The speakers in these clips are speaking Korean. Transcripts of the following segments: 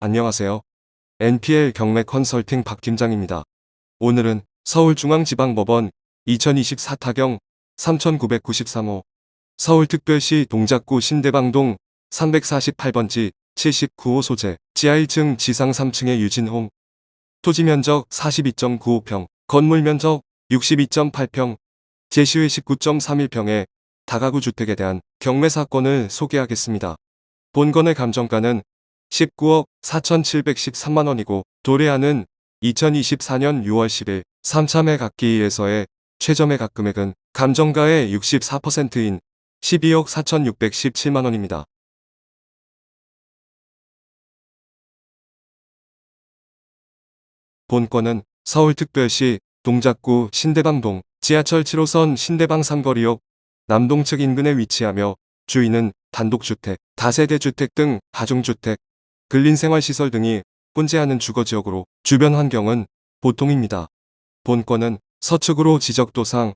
안녕하세요. NPL 경매 컨설팅 박 팀장입니다. 오늘은 서울중앙지방법원 2024 타경 3993호 서울특별시 동작구 신대방동 348번지 79호 소재 지하 1층 지상 3층의 유진홈 토지 면적 42.95평 건물 면적 62.8평 제시의 19.31평의 다가구 주택에 대한 경매 사건을 소개하겠습니다. 본건의 감정가는 19억 4,713만원이고 도래하는 2024년 6월 10일 3참회 각기에서의 최저 매각 금액은 감정가의 64%인 12억 4,617만원입니다. 본건은 서울특별시 동작구 신대방동 지하철 7호선 신대방 삼거리역 남동측 인근에 위치하며 주인은 단독주택, 다세대주택 등 가중주택, 근린생활시설 등이 혼재하는 주거지역으로 주변 환경은 보통입니다. 본건은 서측으로 지적도상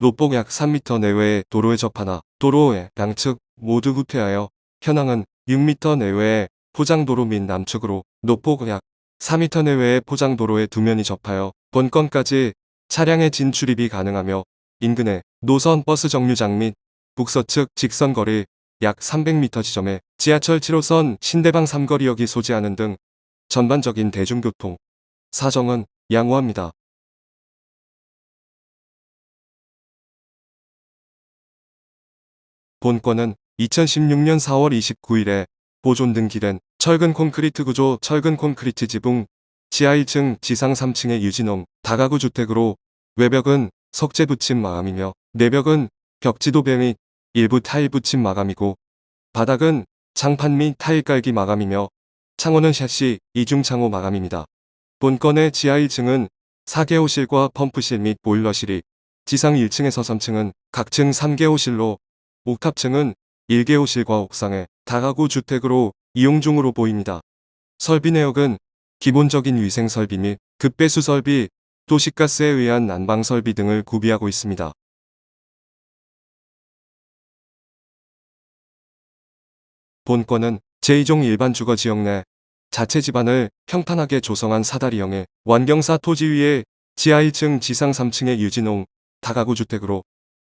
노폭 약 3m 내외의 도로에 접하나 도로의 양측 모두 후퇴하여 현황은 6m 내외의 포장도로 및 남측으로 노폭 약 4m 내외의 포장도로의 두 면이 접하여 본건까지 차량의 진출입이 가능하며 인근의 노선 버스 정류장 및 북서측 직선거리 약 300m 지점에 지하철 7호선 신대방 삼거리역이 소재하는 등 전반적인 대중교통 사정은 양호합니다. 본건은 2016년 4월 29일에 보존 등기된 철근 콘크리트 구조 철근 콘크리트 지붕 지하 1층 지상 3층의 유진홈 다가구 주택으로 외벽은 석재 붙임 마감이며 내벽은 벽지도배 및 일부 타일 붙임 마감이고 바닥은 장판 및 타일 깔기 마감이며 창호는 샤시 이중 창호 마감입니다. 본건의 지하 1층은 4개 호실과 펌프실 및 보일러실이 지상 1층에서 3층은 각층 3개 호실로 옥탑층은 1개 호실과 옥상에 다가구 주택으로 이용 중으로 보입니다. 설비 내역은 기본적인 위생 설비 및 급배수 설비, 도시가스에 의한 난방 설비 등을 구비하고 있습니다. 본건은 제2종 일반 주거 지역 내 자체 집안을 평탄하게 조성한 사다리형의 완경사 토지 위에 지하 1층 지상 3층의 유진홍 다가구 주택으로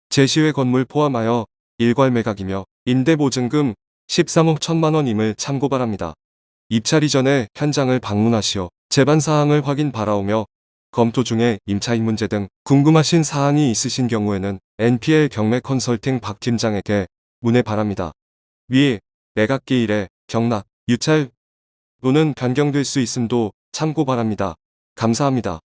제시외 건물 포함하여 일괄 매각이며 임대보증금 13억 1천만 원임을 참고 바랍니다. 입찰 이전에 현장을 방문하시어 재반 사항을 확인 바라오며 검토 중에 임차인 문제 등 궁금하신 사항이 있으신 경우에는 NPL 경매 컨설팅 박 팀장에게 문의 바랍니다. 위 매각기 일에 경락, 유찰 또는 변경될 수 있음도 참고 바랍니다. 감사합니다.